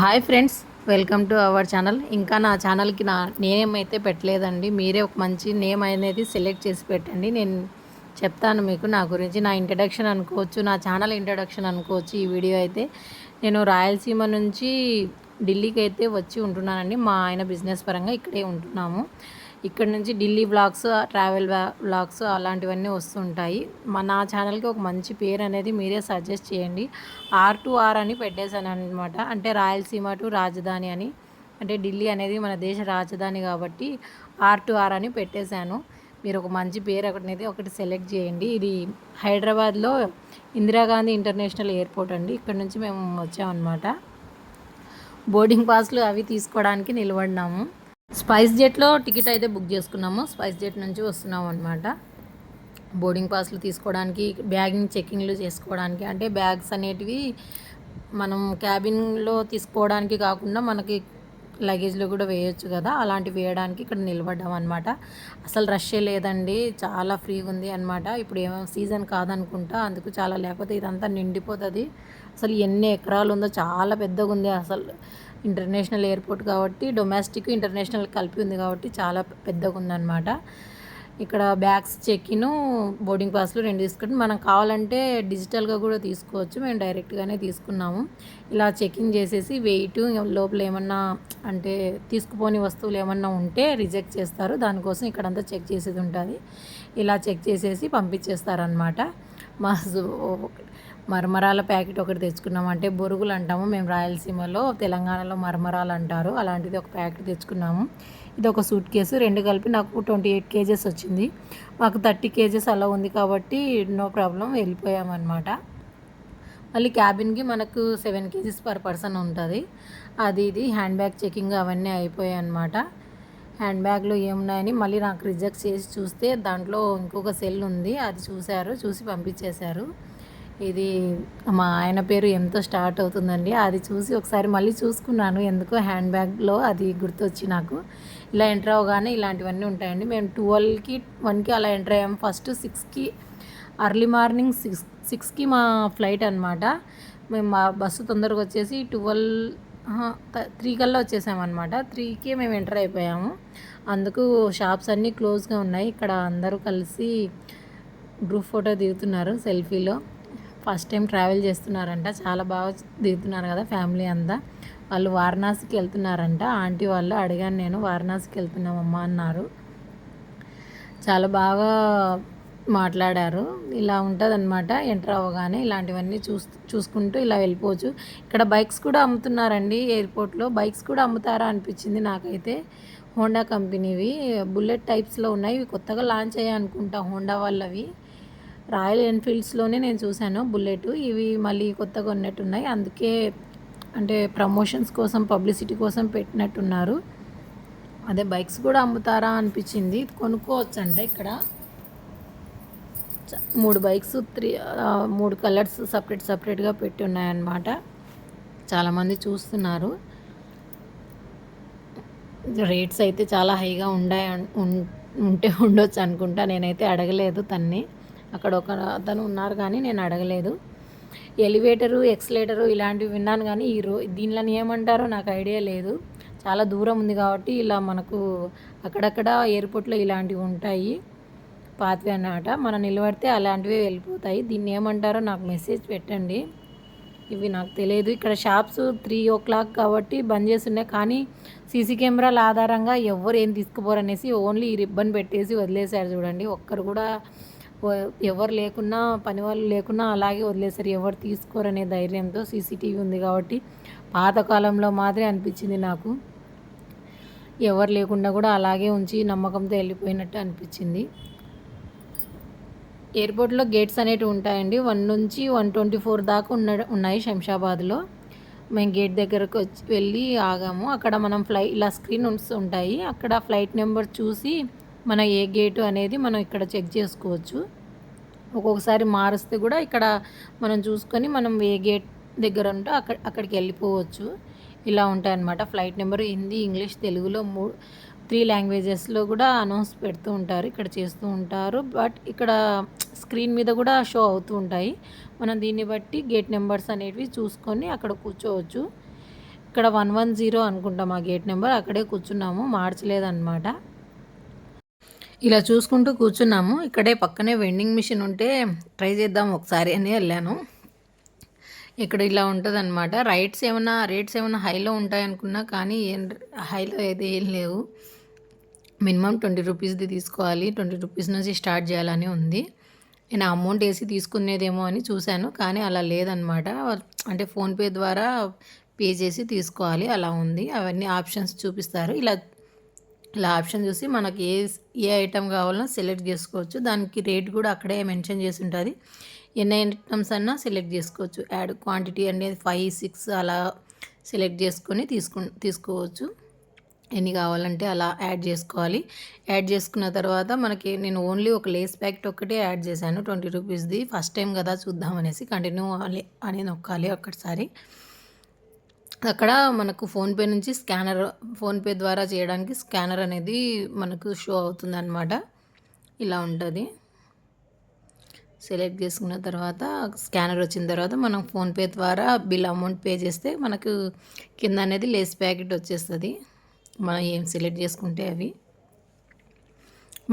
Hi friends welcome to our channel. ఇంకా నా ఛానల్కి నా నేమ్ అయితే పెట్టలేదండి. మీరే ఒక మంచి నేమ్ అనేది సెలెక్ట్ చేసి పెట్టండి. నేను చెప్తాను మీకు నా గురించి. నా ఇంట్రడక్షన్ అనుకోవచ్చు నా ఛానల్ ఇంట్రడక్షన్ అనుకోవచ్చు ఈ వీడియో అయితే. నేను రాయలసీమ నుంచి ఢిల్లీకి అయితే వచ్చి ఉంటున్నానండి. మా ఆయన బిజినెస్ పరంగా ఇక్కడే ఉంటున్నాము. ఇక్కడ నుంచి ఢిల్లీ వ్లాగ్స్ ట్రావెల్ వ్లాగ్స్ అలాంటివన్నీ వస్తుంటాయి. మా నా ఛానల్కి ఒక మంచి పేరు అనేది మీరే సజెస్ట్ చేయండి. ఆర్ టు ఆర్ అని పెట్టేశాను అనమాట అంటే రాయలసీమ టు రాజధాని అని. అంటే ఢిల్లీ అనేది మన దేశ రాజధాని కాబట్టి ఆర్ టు ఆర్ అని పెట్టేశాను. మీరు ఒక మంచి పేరు ఒకటి ఒకటి సెలెక్ట్ చేయండి. ఇది హైదరాబాద్లో ఇందిరాగాంధీ ఇంటర్నేషనల్ ఎయిర్పోర్ట్ అండి. ఇక్కడ నుంచి మేము వచ్చామన్నమాట. బోర్డింగ్ పాస్లు అవి తీసుకోవడానికి నిలబడినాము. స్పైస్ జెట్లో టికెట్ అయితే బుక్ చేసుకున్నాము. స్పైస్ జెట్ నుంచి వస్తున్నాము అనమాట బోర్డింగ్ పాస్లు తీసుకోవడానికి బ్యాగింగ్ చెక్కింగ్లు చేసుకోవడానికి అంటే బ్యాగ్స్ అనేటివి మనం క్యాబిన్లో తీసుకోవడానికి కాకుండా మనకి లగేజ్లో కూడా వేయొచ్చు కదా. అలాంటివి వేయడానికి ఇక్కడ నిలబడ్డాం అనమాట అసలు రష్ లేదండి. చాలా ఫ్రీగా ఉంది అనమాట ఇప్పుడు ఏమో సీజన్ కాదనుకుంటా. అందుకు చాలా లేకపోతే ఇదంతా నిండిపోతుంది. అసలు ఎన్ని ఎకరాలు ఉందో చాలా పెద్దగా ఉంది అసలు. ఇంటర్నేషనల్ ఎయిర్పోర్ట్ కాబట్టి డొమెస్టిక్ ఇంటర్నేషనల్ కలిపి ఉంది కాబట్టి చాలా పెద్దగా ఉందన్నమాట. ఇక్కడ బ్యాగ్స్ చెక్కిను బోర్డింగ్ పాస్లు రెండు తీసుకుంటే మనం కావాలంటే డిజిటల్గా కూడా తీసుకోవచ్చు. మేము డైరెక్ట్గానే తీసుకున్నాము. ఇలా చెకింగ్ చేసేసి వెయిట్ లోపల ఏమన్నా అంటే తీసుకుపోని వస్తువులు ఏమన్నా ఉంటే రిజెక్ట్ చేస్తారు. దానికోసం ఇక్కడంతా చెక్ చేసేది ఉంటుంది. ఇలా చెక్ చేసేసి పంపించేస్తారనమాట మా మరమరాల ప్యాకెట్ ఒకటి తెచ్చుకున్నాం. అంటే బొరుగులు అంటాము. మేము రాయలసీమలో తెలంగాణలో మరమరాలు అంటారు. అలాంటిది ఒక ప్యాకెట్ తెచ్చుకున్నాము. ఇది ఒక సూట్ కేసు. రెండు కలిపి నాకు ట్వంటీ ఎయిట్ కేజెస్ వచ్చింది. మాకు థర్టీ కేజెస్ అలా ఉంది కాబట్టి నో ప్రాబ్లం వెళ్ళిపోయామన్నమాట. మళ్ళీ క్యాబిన్కి మనకు సెవెన్ కేజీస్ పర్ పర్సన్ ఉంటుంది. అది ఇది హ్యాండ్ బ్యాగ్ చెకింగ్ అవన్నీ అయిపోయాయి అనమాట హ్యాండ్ బ్యాగ్లో ఏమున్నాయని మళ్ళీ నాకు రిజెక్ట్ చేసి చూస్తే దాంట్లో ఇంకొక సెల్ ఉంది. అది చూశారు చూసి పంపించేశారు. ఇది మా ఆయన పేరు ఎంతో స్టార్ట్ అవుతుందండి. అది చూసి ఒకసారి మళ్ళీ చూసుకున్నాను. ఎందుకో హ్యాండ్ బ్యాగ్లో అది గుర్తొచ్చి నాకు. ఇలా ఎంటర్ అవగానే ఇలాంటివన్నీ ఉంటాయండి. మేము ట్వెల్వ్కి వన్కి అలా ఎంటర్ అయ్యాము. ఫస్ట్ సిక్స్కి అర్లీ మార్నింగ్ సిక్స్ సిక్స్కి మా ఫ్లైట్ అనమాట మేము మా బస్సు తొందరగా వచ్చేసి ట్వెల్వ్ త్రీ కల్లా వచ్చేసామన్నమాట. త్రీకే మేము ఎంటర్ అయిపోయాము. అందుకు షాప్స్ అన్నీ క్లోజ్గా ఉన్నాయి. ఇక్కడ అందరూ కలిసి గ్రూప్ ఫోటో దిగుతున్నారు సెల్ఫీలో. ఫస్ట్ టైం ట్రావెల్ చేస్తున్నారంట. చాలా బాగా దిగుతున్నారు కదా ఫ్యామిలీ అంతా. వాళ్ళు వారణాసికి వెళ్తున్నారంట. ఆంటీ వాళ్ళు అడిగాను నేను వారణాసికి వెళ్తున్నామమ్మా అన్నారు. చాలా బాగా మాట్లాడారు. ఇలా ఉంటుందన్నమాట. ఎంటర్ అవ్వగానే ఇలాంటివన్నీ చూస్ చూసుకుంటూ ఇలా వెళ్ళిపోవచ్చు. ఇక్కడ బైక్స్ కూడా అమ్ముతున్నారండి ఎయిర్పోర్ట్లో. బైక్స్ కూడా అమ్ముతారా అనిపించింది నాకైతే. హోండా కంపెనీవి. బుల్లెట్ టైప్స్లో ఉన్నాయి. కొత్తగా లాంచ్ అయ్యాయి అనుకుంటా హోండా వాళ్ళవి. రాయల్ ఎన్ఫీల్డ్స్లోనే నేను చూశాను బుల్లెట్. ఇవి మళ్ళీ కొత్తగా ఉన్నట్టున్నాయి అందుకే అంటే ప్రమోషన్స్ కోసం పబ్లిసిటీ కోసం పెట్టినట్టున్నారు. అదే బైక్స్ కూడా అమ్ముతారా అనిపించింది. కొనుక్కోవచ్చు అంట ఇక్కడ మూడు బైక్స్ త్రీ మూడు కలర్స్ సపరేట్ సపరేట్గా పెట్టి ఉన్నాయన్నమాట చాలామంది చూస్తున్నారు. రేట్స్ అయితే చాలా హైగా ఉండే ఉంటే ఉండొచ్చు అనుకుంటా. నేనైతే అడగలేదు తన్ని. అక్కడ ఒక అతను ఉన్నారు కానీ నేను అడగలేదు. ఎలివేటరు ఎక్స్లేటరు ఇలాంటివి విన్నాను కానీ ఈ రో దీనిలో ఏమంటారో నాకు ఐడియా లేదు. చాలా దూరం ఉంది కాబట్టి ఇలా మనకు అక్కడక్కడ ఎయిర్పోర్ట్లో ఇలాంటివి ఉంటాయి. పాత్వే అన్నమాట. మనం నిలబడితే అలాంటివి వెళ్ళిపోతాయి. దీన్ని ఏమంటారో నాకు మెసేజ్ పెట్టండి. ఇవి నాకు తెలియదు. ఇక్కడ షాప్స్ త్రీ ఓ క్లాక్ కాబట్టి బంద్ చేస్తున్నాయి కానీ సీసీ కెమెరాల ఆధారంగా ఎవరు ఏం తీసుకుపోరనేసి ఓన్లీ ఈ రిబ్బన్ పెట్టేసి వదిలేశారు చూడండి. ఒక్కరు కూడా ఎవరు లేకున్నా పని వాళ్ళు లేకున్నా అలాగే వదిలేసారు ఎవరు తీసుకోరనే ధైర్యంతో సీసీటీవీ ఉంది కాబట్టి పాతకాలంలో మాత్రమే అనిపించింది నాకు. ఎవరు లేకుండా కూడా అలాగే ఉంచి నమ్మకంతో వెళ్ళిపోయినట్టు అనిపించింది. ఎయిర్పోర్ట్లో గేట్స్ అనేటివి ఉంటాయండి. వన్ నుంచి వన్ ట్వంటీ ఫోర్ దాకా ఉన్న ఉన్నాయి శంషాబాద్లో. మేము గేట్ దగ్గరకు వచ్చి వెళ్ళి ఆగాము. అక్కడ మనం ఫ్లై ఇలా స్క్రీన్ ఉంటాయి అక్కడ ఫ్లైట్ నెంబర్ చూసి మన ఏ గేటు అనేది మనం ఇక్కడ చెక్ చేసుకోవచ్చు. ఒక్కొక్కసారి మారుస్తే కూడా ఇక్కడ మనం చూసుకొని మనం ఏ గేట్ దగ్గర ఉంటే అక్కడ అక్కడికి వెళ్ళిపోవచ్చు. ఇలా ఉంటాయన్నమాట. ఫ్లైట్ నెంబర్ హిందీ ఇంగ్లీష్ తెలుగులో మూ త్రీ లాంగ్వేజెస్లో కూడా అనౌన్స్ పెడుతూ ఉంటారు. ఇక్కడ చేస్తూ ఉంటారు. బట్ ఇక్కడ స్క్రీన్ మీద కూడా షో అవుతూ ఉంటాయి. మనం దీన్ని బట్టి గేట్ నెంబర్స్ అనేటివి చూసుకొని అక్కడ కూర్చోవచ్చు. ఇక్కడ వన్ వన్ జీరో అనుకుంటాం ఆ గేట్ నెంబర్. అక్కడే కూర్చున్నాము. మార్చలేదన్నమాట. ఇలా చూసుకుంటూ కూర్చున్నాము. ఇక్కడే పక్కనే వెండింగ్ మిషన్ ఉంటే ట్రై చేద్దాం ఒకసారి అని వెళ్ళాను. ఇక్కడ ఇలా ఉంటుందన్నమాట. రైట్స్ ఏమైనా రేట్స్ ఏమైనా హైలో ఉంటాయనుకున్నా కానీ ఏం హైలో అయితే ఏం లేవు. మినిమం ట్వంటీ రూపీస్ది తీసుకోవాలి. ట్వంటీ రూపీస్ నుంచి స్టార్ట్ చేయాలని ఉంది. నేను అమౌంట్ వేసి తీసుకునేదేమో అని చూశాను. కానీ అలా లేదనమాట అంటే ఫోన్పే ద్వారా పే చేసి తీసుకోవాలి. అలా ఉంది. అవన్నీ ఆప్షన్స్ చూపిస్తారు. ఇలా ఇలా ఆప్షన్ చూసి మనకి ఏ ఏ ఐటెం కావాలన్నా సెలెక్ట్ చేసుకోవచ్చు. దానికి రేట్ కూడా అక్కడే మెన్షన్ చేసి ఉంటుంది. ఎన్ని ఐటమ్స్ అన్నా సెలెక్ట్ చేసుకోవచ్చు. యాడ్ క్వాంటిటీ అనేది ఫైవ్ సిక్స్ అలా సెలెక్ట్ చేసుకొని తీసుకు తీసుకోవచ్చు. ఎన్ని కావాలంటే అలా యాడ్ చేసుకోవాలి. యాడ్ చేసుకున్న తర్వాత మనకి నేను ఓన్లీ ఒక లేస్ ప్యాకెట్ ఒక్కటే యాడ్ చేశాను. ట్వంటీ రూపీస్ది. ఫస్ట్ టైం కదా చూద్దామనేసి కంటిన్యూ అని నొక్కాలి ఒక్కసారి. అక్కడ మనకు ఫోన్పే నుంచి స్కానర్ ఫోన్పే ద్వారా చేయడానికి స్కానర్ అనేది మనకు షో అవుతుంది అనమాట ఇలా ఉంటుంది. సెలెక్ట్ చేసుకున్న తర్వాత స్కానర్ వచ్చిన తర్వాత మనం ఫోన్పే ద్వారా బిల్ అమౌంట్ పే చేస్తే మనకు కింద అనేది లేస్ ప్యాకెట్ వచ్చేస్తుంది. మనం ఏం సెలెక్ట్ చేసుకుంటే అవి.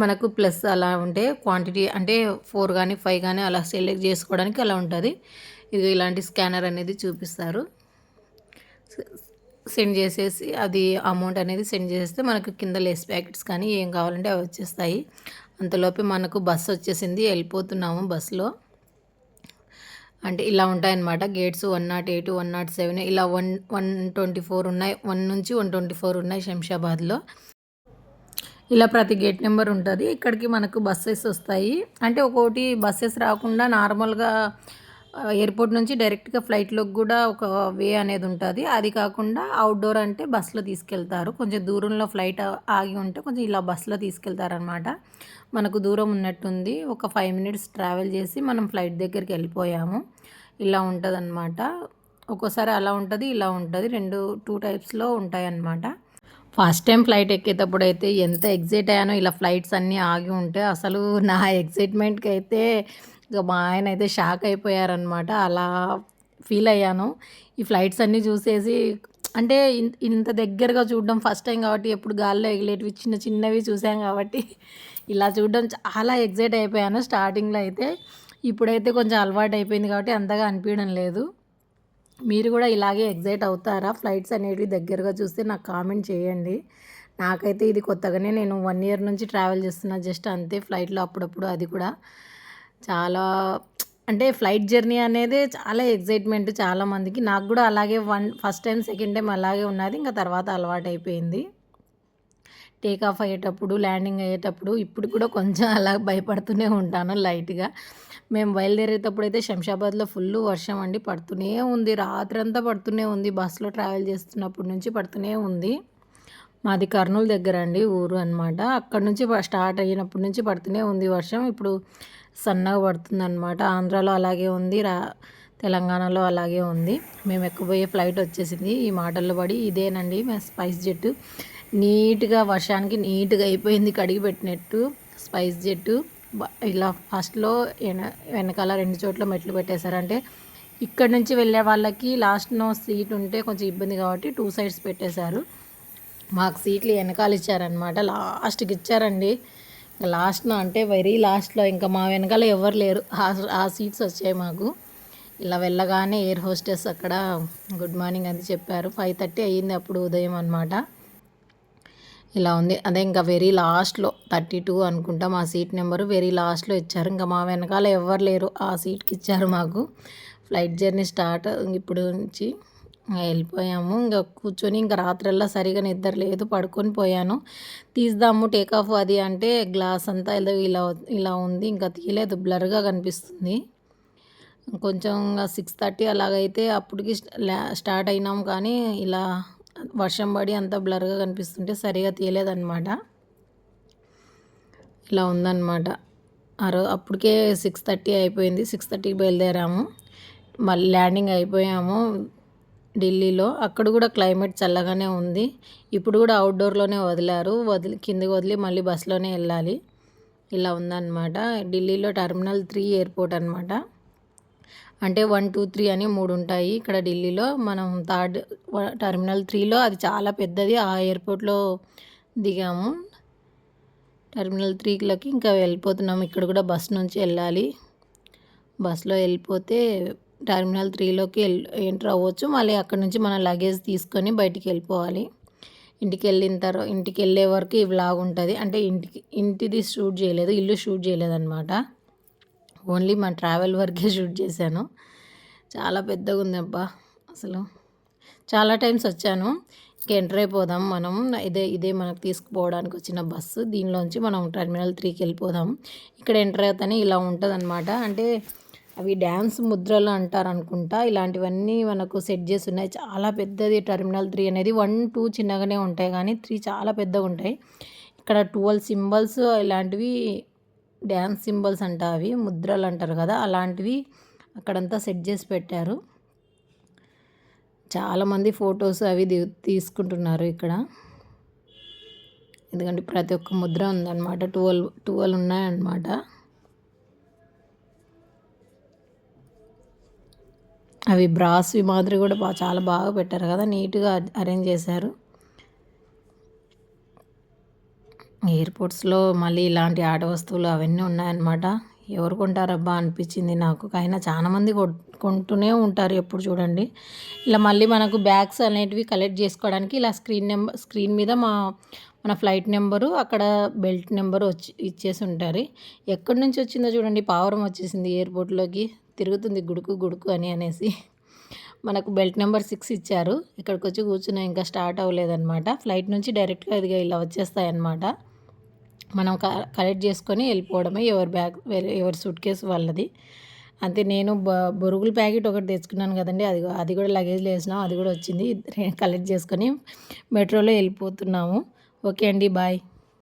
మనకు ప్లస్ అలా ఉంటే క్వాంటిటీ అంటే ఫోర్ కానీ ఫైవ్ కానీ అలా సెలెక్ట్ చేసుకోవడానికి అలా ఉంటుంది. ఇది ఇలాంటి స్కానర్ అనేది చూపిస్తారు. సెండ్ చేసేసి అది అమౌంట్ అనేది సెండ్ చేస్తే మనకు కింద లెస్ ప్యాకెట్స్ కానీ ఏం కావాలంటే అవి వచ్చేస్తాయి. అంతలోపే మనకు బస్సు వచ్చేసింది. వెళ్ళిపోతున్నాము బస్సులో. అంటే ఇలా ఉంటాయన్నమాట. Gates one nought eight one nought seven ఇలా వన్ వన్ ట్వంటీ ఫోర్ ఉన్నాయి. వన్ నుంచి వన్ ట్వంటీ ఫోర్ ఉన్నాయి శంషాబాద్లో. ఇలా ప్రతి గేట్ నెంబర్ ఉంటుంది. ఇక్కడికి మనకు బస్సెస్ వస్తాయి. అంటే ఒక్కోటి బస్సెస్ రాకుండా నార్మల్గా ఎయిర్పోర్ట్ నుంచి డైరెక్ట్గా ఫ్లైట్లోకి కూడా ఒక వే అనేది ఉంటుంది. అది కాకుండా అవుట్డోర్ అంటే బస్సులో తీసుకెళ్తారు. కొంచెం దూరంలో ఫ్లైట్ ఆగి ఉంటే కొంచెం ఇలా బస్సులో తీసుకెళ్తారనమాట. మనకు దూరం ఉన్నట్టుంది. ఒక ఫైవ్ మినిట్స్ ట్రావెల్ చేసి మనం ఫ్లైట్ దగ్గరికి వెళ్ళిపోయాము. ఇలా ఉంటుంది అనమాట ఒక్కోసారి అలా ఉంటుంది ఇలా ఉంటుంది. రెండు టూ టైప్స్లో ఉంటాయి అన్నమాట ఫస్ట్ టైం ఫ్లైట్ ఎక్కేటప్పుడు అయితే ఎంత ఎగ్జైట్ అయ్యానో ఇలా ఫ్లైట్స్ అన్నీ ఆగి ఉంటే అసలు నా ఎగ్జైట్మెంట్కి అయితే ఇక మా ఆయన అయితే షాక్ అయిపోయారనమాట అలా ఫీల్ అయ్యాను. ఈ ఫ్లైట్స్ అన్నీ చూసేసి అంటే ఇంత దగ్గరగా చూడడం ఫస్ట్ టైం కాబట్టి ఎప్పుడు గాల్లో ఎగిలేటివి చిన్న చిన్నవి చూసాం కాబట్టి ఇలా చూడడం చాలా ఎగ్జైట్ అయిపోయాను స్టార్టింగ్లో అయితే. ఇప్పుడైతే కొంచెం అలవాటు అయిపోయింది కాబట్టి అంతగా అనిపించడం లేదు. మీరు కూడా ఇలాగే ఎగ్జైట్ అవుతారా? ఫ్లైట్స్ అనేటివి దగ్గరగా చూస్తే నాకు కామెంట్ చేయండి. నాకైతే ఇది కొత్తగానే నేను వన్ ఇయర్ నుంచి ట్రావెల్ చేస్తున్నా జస్ట్ అంతే. ఫ్లైట్లో అప్పుడప్పుడు అది కూడా. చాలా అంటే ఫ్లైట్ జర్నీ అనేది చాలా ఎగ్జైట్మెంట్ చాలామందికి నాకు కూడా అలాగే one first time second time అలాగే ఉన్నది. ఇంకా తర్వాత అలవాటు అయిపోయింది టేక్ ఆఫ్ అయ్యేటప్పుడు ల్యాండింగ్ అయ్యేటప్పుడు ఇప్పుడు కూడా కొంచెం అలా భయపడుతూనే ఉంటాను లైట్గా మేము బయలుదేరేటప్పుడు అయితే శంషాబాద్లో ఫుల్ వర్షం అండి. పడుతూనే ఉంది. రాత్రి అంతా పడుతూనే ఉంది. బస్సులో ట్రావెల్ చేస్తున్నప్పటి నుంచి పడుతూనే ఉంది. మాది కర్నూలు దగ్గర అండి ఊరు అనమాట అక్కడ నుంచి స్టార్ట్ అయినప్పటి నుంచి పడుతూనే ఉంది వర్షం. ఇప్పుడు సన్నగా పడుతుంది అనమాట ఆంధ్రాలో అలాగే ఉంది రా తెలంగాణలో అలాగే ఉంది. మేము ఎక్కబోయే ఫ్లైట్ వచ్చేసింది. ఈ మాటల్లో పడి ఇదేనండి మేము స్పైస్ జెట్ నీట్గా వర్షానికి నీట్గా అయిపోయింది కడిగి పెట్టినట్టు స్పైస్ జెట్టు. ఇలా ఫస్ట్లో వెనకాల రెండు చోట్ల మెట్లు పెట్టేశారంటే ఇక్కడ నుంచి వెళ్ళే వాళ్ళకి లాస్ట్నో సీట్ ఉంటే కొంచెం ఇబ్బంది కాబట్టి టూ సైడ్స్ పెట్టేశారు. మాకు సీట్లు వెనకాల ఇచ్చారనమాట లాస్ట్కి ఇచ్చారండి. లాస్ట్న అంటే వెరీ లాస్ట్లో ఇంకా మా వెనకాల ఎవరు లేరు. ఆ సీట్స్ వచ్చాయి మాకు. ఇలా వెళ్ళగానే ఎయిర్ హోస్టెస్ అక్కడ గుడ్ మార్నింగ్ అని చెప్పారు. ఫైవ్ థర్టీ అయ్యింది అప్పుడు ఉదయం అనమాట ఇలా ఉంది. అదే ఇంకా వెరీ లాస్ట్లో థర్టీ టూ అనుకుంటా మా సీట్ నెంబరు వెరీ లాస్ట్లో ఇచ్చారు. ఇంకా మా వెనకాల ఎవరు లేరు. ఆ సీట్కి ఇచ్చారు మాకు. ఫ్లైట్ జర్నీ స్టార్ట్ ఇప్పుడు నుంచి వెళ్ళిపోయాము. ఇంకా కూర్చొని ఇంకా రాత్రల్లా సరిగా నిద్ర లేదు పడుకొని పోయాను. తీద్దాము టేక్ ఆఫ్ అది అంటే గ్లాస్ అంతా ఏదో ఇలా ఇలా ఉంది. ఇంకా తీయలేదు బ్లర్గా కనిపిస్తుంది. కొంచెం సిక్స్ థర్టీ అలాగైతే అప్పటికి స్టార్ట్ అయినాం. కానీ ఇలా వర్షం పడి అంత బ్లర్గా కనిపిస్తుంటే సరిగా తీయలేదన్నమాట. ఇలా ఉందన్నమాట. ఆ రోజు అప్పటికే సిక్స్ థర్టీ అయిపోయింది. సిక్స్ థర్టీకి బయలుదేరాము. మళ్ళీ ల్యాండింగ్ అయిపోయాము. ఢిల్లీలో. అక్కడ కూడా క్లైమేట్ చల్లగానే ఉంది. ఇప్పుడు కూడా అవుట్డోర్లోనే వదిలారు. వదిలి కిందకి వదిలి మళ్ళీ బస్సులోనే వెళ్ళాలి. ఇలా ఉందన్నమాట. ఢిల్లీలో టర్మినల్ త్రీ ఎయిర్పోర్ట్ అనమాట అంటే వన్ టూ త్రీ అని మూడు ఉంటాయి ఇక్కడ ఢిల్లీలో. మనం థర్డ్ టెర్మినల్ త్రీలో అది చాలా పెద్దది. ఆ ఎయిర్పోర్ట్లో దిగాము. టెర్మినల్ త్రీలోకి ఇంకా వెళ్ళిపోతున్నాము. ఇక్కడ కూడా బస్ నుంచి వెళ్ళాలి. బస్సులో వెళ్ళిపోతే టెర్మినల్ త్రీలోకి వెళ్ ఎంటర్ అవ్వచ్చు. మళ్ళీ అక్కడ నుంచి మన లగేజ్ తీసుకొని బయటికి వెళ్ళిపోవాలి. ఇంటికి వెళ్ళిన తర్వాత ఇంటికి వెళ్ళే వరకు ఈ వ్లాగ్ ఉంటుంది. అంటే ఇంటికి ఇంటిది షూట్ చేయలేదు ఇల్లు షూట్ చేయలేదన్నమాట. ఓన్లీ మా ట్రావెల్ వరకే షూట్ చేశాను. చాలా పెద్దగా ఉంది అబ్బా అసలు. చాలా టైమ్స్ వచ్చాను. ఇంకా ఎంటర్ అయిపోదాం మనం. ఇదే ఇదే మనకు తీసుకుపోవడానికి వచ్చిన బస్సు. దీనిలోంచి మనం టర్మినల్ త్రీకి వెళ్ళిపోదాం. ఇక్కడ ఎంటర్ అవుతానే ఇలా ఉంటుంది అంటే అవి డ్యాన్స్ ముద్రలు అంటారు అనుకుంటా ఇలాంటివన్నీ మనకు సెట్ చేసి ఉన్నాయి. చాలా పెద్దది టెర్మినల్ త్రీ అనేది వన్ టూ చిన్నగానే ఉంటాయి. కానీ త్రీ చాలా పెద్దగా ఉంటాయి. ఇక్కడ ట్వెల్వ్ సింబల్స్ ఇలాంటివి డ్యాన్స్ సింబల్స్ అంట అవి ముద్రలు అంటారు కదా. అలాంటివి అక్కడంతా సెట్ చేసి పెట్టారు. చాలామంది ఫొటోస్ అవి తీసుకుంటున్నారు ఇక్కడ. ఎందుకంటే ప్రతి ఒక్క ముద్ర ఉందన్నమాట. ట్వెల్వ్ ట్వెల్వ్ ఉన్నాయన్నమాట. అవి బ్రాస్వి మాదిరి కూడా బాగా చాలా బాగా పెట్టారు కదా నీట్గా అరేంజ్ చేశారు. ఎయిర్పోర్ట్స్లో మళ్ళీ ఇలాంటి ఆట వస్తువులు అవన్నీ ఉన్నాయన్నమాట. ఎవరు కొంటారబ్బా అనిపించింది నాకు. అయినా చాలామంది కొంటూనే ఉంటారు ఎప్పుడు చూడండి. ఇలా మళ్ళీ మనకు బ్యాగ్స్ అనేటివి కలెక్ట్ చేసుకోవడానికి ఇలా స్క్రీన్ నెంబర్ స్క్రీన్ మీద మా మన ఫ్లైట్ నెంబరు అక్కడ బెల్ట్ నెంబరు వచ్చి ఇచ్చేసి ఉంటారు. ఎక్కడి నుంచి వచ్చిందో చూడండి పావురం వచ్చేసింది ఎయిర్పోర్ట్లోకి తిరుగుతుంది గుడుకు గుడుకు అని అనేసి. మనకు బెల్ట్ నెంబర్ సిక్స్ ఇచ్చారు. ఇక్కడికి వచ్చి కూర్చున్నా. ఇంకా స్టార్ట్ అవ్వలేదన్నమాట. ఫ్లైట్ నుంచి డైరెక్ట్గా ఇదిగా ఇలా వచ్చేస్తాయి అన్నమాట మనం కలెక్ట్ చేసుకొని వెళ్ళిపోవడమే ఎవరి బ్యాగ్ ఎవరి సూట్ కేసు వాళ్ళది. అంతే నేను బ బొరుగుల ప్యాకెట్ ఒకటి తెచ్చుకున్నాను కదండి. అది అది కూడా లగేజ్లో వేసినాం. అది కూడా వచ్చింది. కలెక్ట్ చేసుకొని మెట్రోలో వెళ్ళిపోతున్నాము. ఓకే అండి బాయ్.